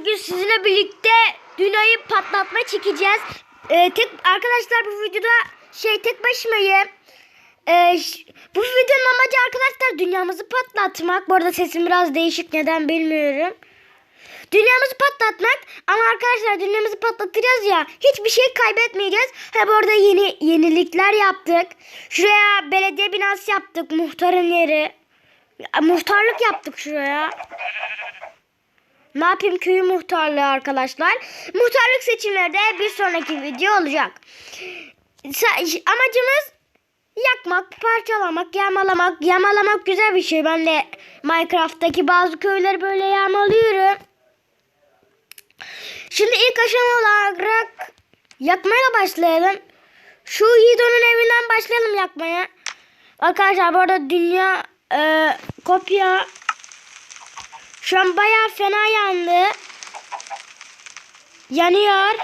bugün sizinle birlikte dünyayı patlatma çekeceğiz. Ee, tek arkadaşlar bu videoda şey tek başımayım. Ee, bu videonun amacı arkadaşlar dünyamızı patlatmak. Bu arada sesim biraz değişik neden bilmiyorum. Dünyamızı patlatmak ama arkadaşlar dünyamızı patlatacağız ya hiçbir şey kaybetmeyeceğiz. Ha bu arada yeni yenilikler yaptık. Şuraya belediye binası yaptık muhtarın yeri. Muhtarlık yaptık şuraya. Ne yapayım köyü muhtarlığı arkadaşlar. Muhtarlık seçimleri de bir sonraki video olacak. Amacımız yakmak, parçalamak, yağmalamak. Yağmalamak güzel bir şey. Ben de Minecraft'taki bazı köyleri böyle yağmalıyorum. Şimdi ilk aşama olarak yakmaya başlayalım. Şu Yiğido'nun evinden başlayalım yakmaya. Arkadaşlar bu arada dünya e, kopya şu an bayağı fena yandı. Yanıyor.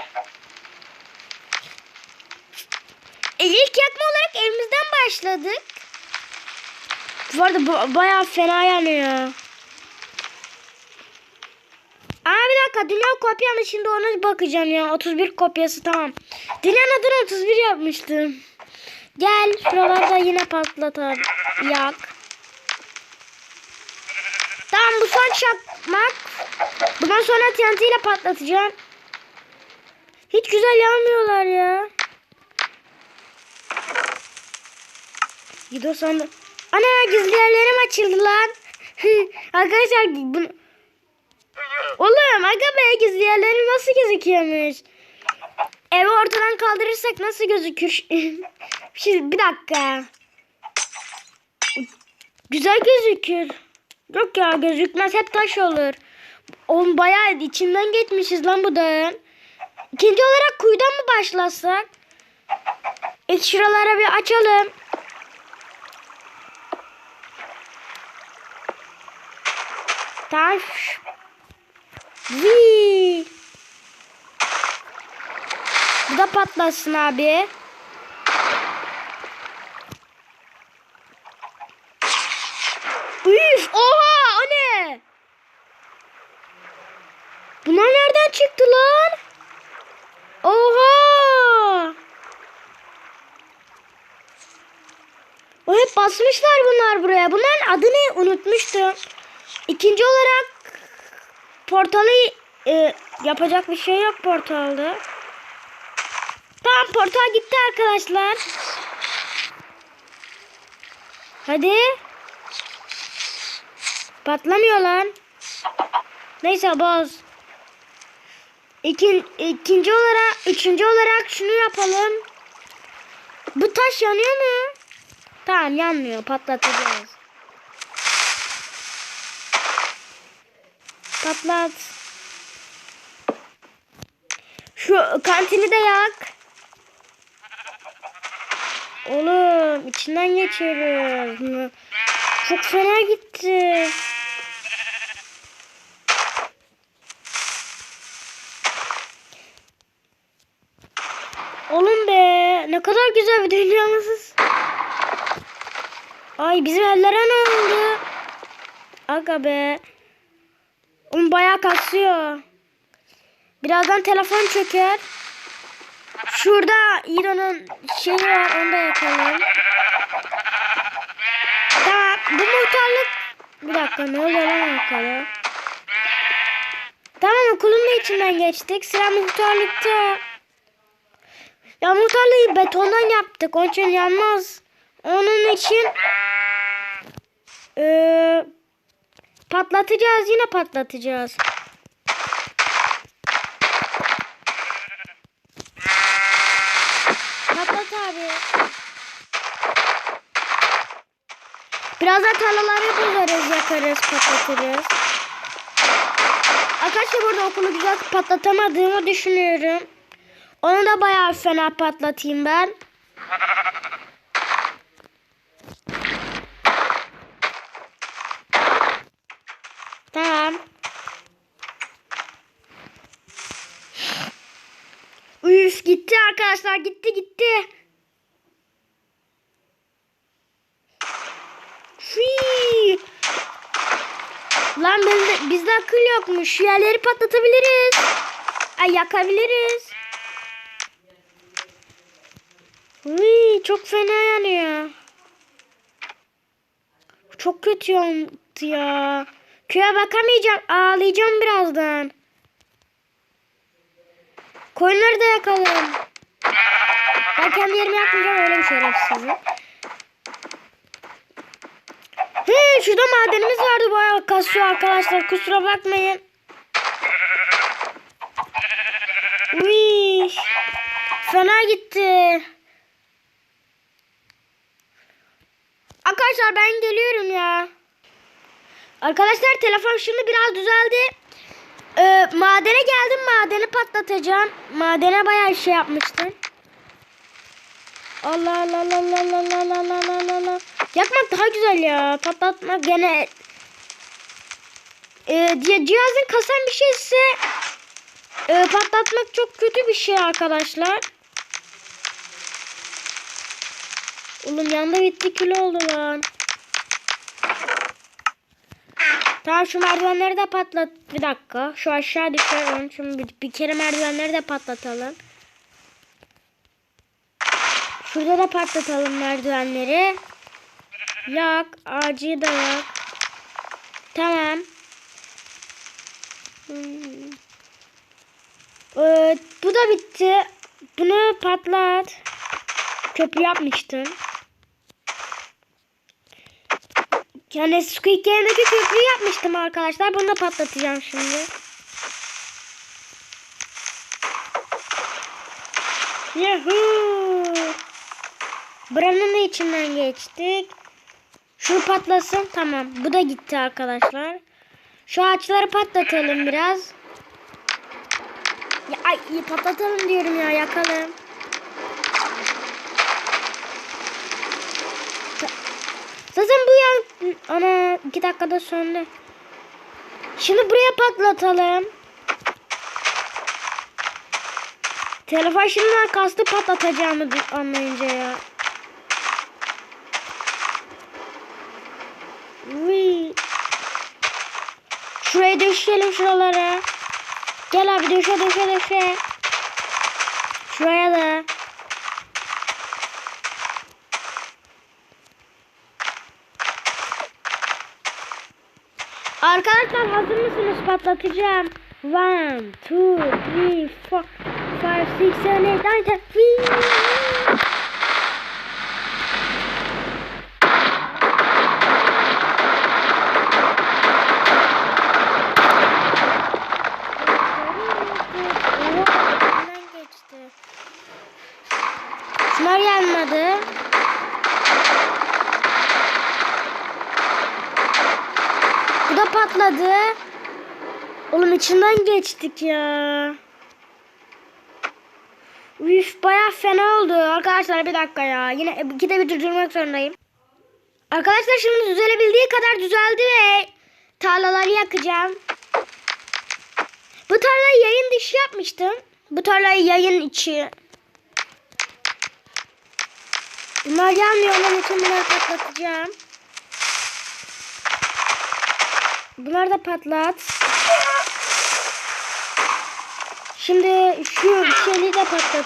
E, ilk yakma olarak evimizden başladık. Bu arada ba- bayağı fena yanıyor. Aa bir dakika dünya kopya mı şimdi ona bakacağım ya. 31 kopyası tamam. Dünyanın adını 31 yapmıştım. Gel şuralarda yine patlat abi. Yak. Tamam bu son çakmak. Bundan sonra TNT ile patlatacağım. Hiç güzel yanmıyorlar ya. Gido sandı. Ana gizli yerlerim açıldı lan. Arkadaşlar bunu... Oğlum aga be gizli yerlerim nasıl gözüküyormuş? Evi ortadan kaldırırsak nasıl gözükür? Şimdi bir dakika. Güzel gözükür. Yok ya gözükmez hep taş olur. Oğlum bayağı içinden geçmişiz lan bu dağın. İkinci olarak kuyudan mı başlasak? İlk şuralara bir açalım. Taş. Vii. Bu da patlasın abi. Üf oha o ne? Bunlar nereden çıktı lan? Oha! O hep basmışlar bunlar buraya. Bunların adını unutmuştum. İkinci olarak portalı e, yapacak bir şey yok portalda. Tamam portal gitti arkadaşlar. Hadi. Patlamıyor lan. Neyse boz. İkin, ikinci olarak, üçüncü olarak şunu yapalım. Bu taş yanıyor mu? Tamam yanmıyor. Patlatacağız. Patlat. Şu kantini de yak. Oğlum içinden geçiyoruz. Çok fena gitti. Oğlum be ne kadar güzel bir dünyamız. Ay bizim ellere ne oldu? Aga be. Oğlum bayağı kasıyor. Birazdan telefon çöker. Şurada İran'ın şeyi var onu da yakalım. Tamam bu muhtarlık. Bir dakika ne oluyor lan yukarı? Tamam okulun da içinden geçtik. Sıra muhtarlıkta. Ya muhtarlığı betondan yaptık. Onun için yanmaz. Onun için eee, patlatacağız. Yine patlatacağız. Patlat abi. Birazdan tarlaları bozarız, yakarız, patlatırız. Arkadaşlar burada okulu güzel patlatamadığımı düşünüyorum. Onu da bayağı fena patlatayım ben. Tamam. Üf gitti arkadaşlar gitti gitti. Fii. Lan bizde, bizde akıl yokmuş. Yerleri patlatabiliriz. Ay yakabiliriz. Uy, çok fena yanıyor. Çok kötü yandı ya. Köye bakamayacağım. Ağlayacağım birazdan. Koyunları da yakalım. Ben kendi yerime yakmayacağım öyle bir şerefsizim. He, şurada madenimiz vardı bayağı kasıyor arkadaşlar. Kusura bakmayın. Uy, fena gitti. Arkadaşlar ben geliyorum ya. Arkadaşlar telefon şimdi biraz düzeldi. Ee, madene geldim madeni patlatacağım. Madene bayağı şey yapmıştım. Allah Allah Allah Allah Allah Allah Allah. Yakmak daha güzel ya. Patlatmak gene ee, ci- cihazın kasan bir şeyse ee, patlatmak çok kötü bir şey arkadaşlar. Oğlum yanda bitti kilo oldu lan. Tamam şu merdivenleri de patlat. Bir dakika. Şu aşağı düşer. Onun için bir, bir kere merdivenleri de patlatalım. Şurada da patlatalım merdivenleri. Yak. Ağacı da yak. Tamam. Hmm. Ee, bu da bitti. Bunu patlat. Köprü yapmıştın. Yani Squid Game'deki köprüyü yapmıştım arkadaşlar. Bunu da patlatacağım şimdi. Yahoo! Buranın içinden geçtik. Şu patlasın. Tamam. Bu da gitti arkadaşlar. Şu ağaçları patlatalım biraz. Ya, ay, patlatalım diyorum ya. Yakalım. Zaten bu yan... Ana iki dakikada söndü. Şimdi buraya patlatalım. Telefon şimdiden kastı patlatacağımı anlayınca ya. Uy. Şuraya döşeyelim şuralara. Gel abi döşe döşe döşe. Şuraya da. Arkadaşlar hazır mısınız? Patlatacağım. One, two, three, four, five, six, seven, eight, nine, ten. Whee! Oha, içinden geçti. Şunlar yanmadı. Bu da patladı. Oğlum geçtik ya. Üf baya fena oldu. Arkadaşlar bir dakika ya. Yine iki de bir durdurmak zorundayım. Arkadaşlar şimdi düzelebildiği kadar düzeldi ve tarlaları yakacağım. Bu tarlayı yayın dışı yapmıştım. Bu tarlayı yayın içi. Bunlar yanmıyor onun için bunları patlatacağım. Bunları da patlat. Şimdi şu şeyi de patlat.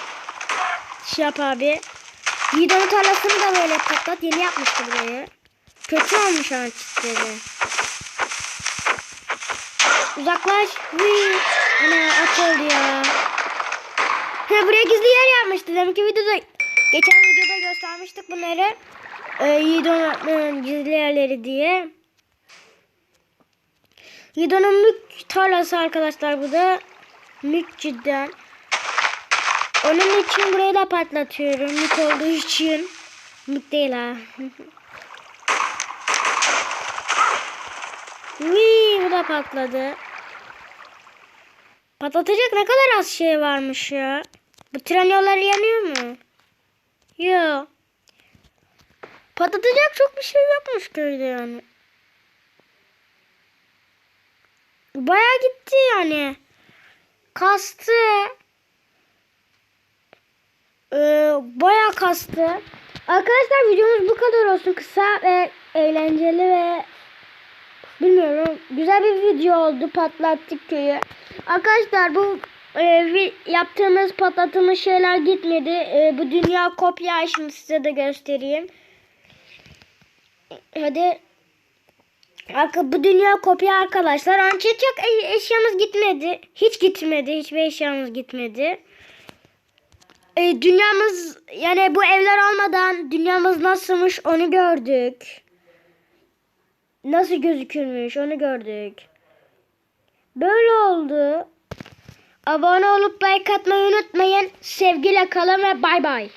Şey yap abi. Yiğidon'un tarlasını da böyle patlat. Yeni yapmıştı burayı. Kötü olmuş ama çitleri. Uzaklaş. Hıy. Ana at oldu ya. Ha, buraya gizli yer yapmıştı. Demek ki videoda geçen videoda göstermiştik bunları. Ee, Yiğidon'un gizli yerleri diye. Yiğidon'un mülk tarlası arkadaşlar bu da. Mülk cidden. Onun için burayı da patlatıyorum. Mülk olduğu için. Mülk değil ha. Wii, bu da patladı. Patlatacak ne kadar az şey varmış ya. Bu tren yolları yanıyor mu? Yok. Patlatacak çok bir şey yokmuş köyde yani. Baya gitti yani. Kastı. Ee, baya kastı. Arkadaşlar videomuz bu kadar olsun. Kısa ve eğlenceli ve Bilmiyorum. Güzel bir video oldu. Patlattık köyü. Arkadaşlar bu e, yaptığımız patlattığımız şeyler gitmedi. E, bu dünya kopya şimdi size de göstereyim. Hadi. Arka, bu dünya kopya arkadaşlar. İçin çok e- eşyamız gitmedi. Hiç gitmedi. Hiçbir eşyamız gitmedi. E, dünyamız yani bu evler olmadan dünyamız nasılmış onu gördük. Nasıl gözükürmüş onu gördük. Böyle oldu. Abone olup like atmayı unutmayın. Sevgiyle kalın ve bay bay.